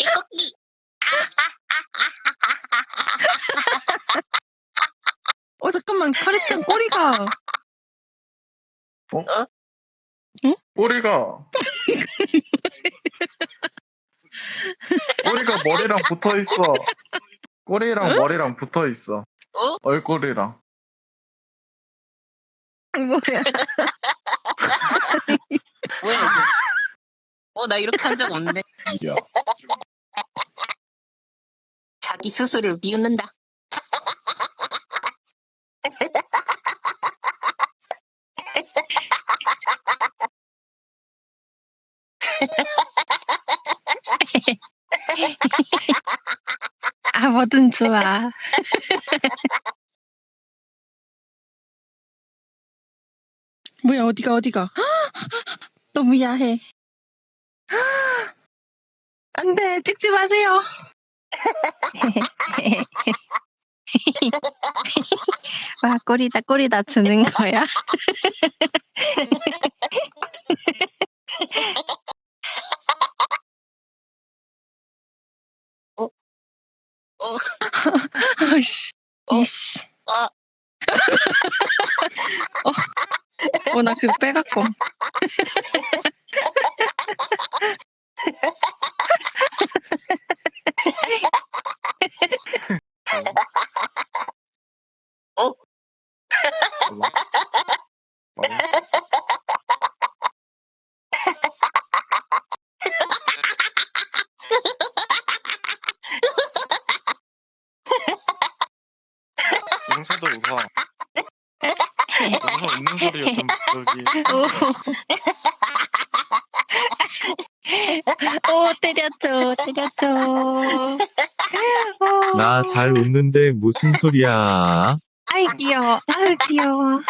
찌꺼기. 어 잠깐만 카리스탄 꼬리가 어? 어? 응? 꼬리가 꼬리가 머리랑 붙어 있어. 꼬리랑 머리랑 붙어 있어. 어? 얼굴이랑. 뭐야? 뭐야 이거? 어나 이렇게 한 적 없네. 야. 자기 스스로를 비웃는다. 아, 뭐든 좋아. 뭐야, 어디가, 어디가? 너무 야해. 안 돼, 찍지 마세요. 와, 꼬리다, 꼬리다 주는 거야? 어. 아이씨, 어. 이씨. 어. 어, 어, 나 그거 빼갖고. 용서도 웃어. 웃어 웃는 소리가 좀 저기. 오. 오, 때렸죠, 때렸죠. 오. 나잘 웃는데 무슨 소리야? 아이, 귀여워. 아이, 귀여워.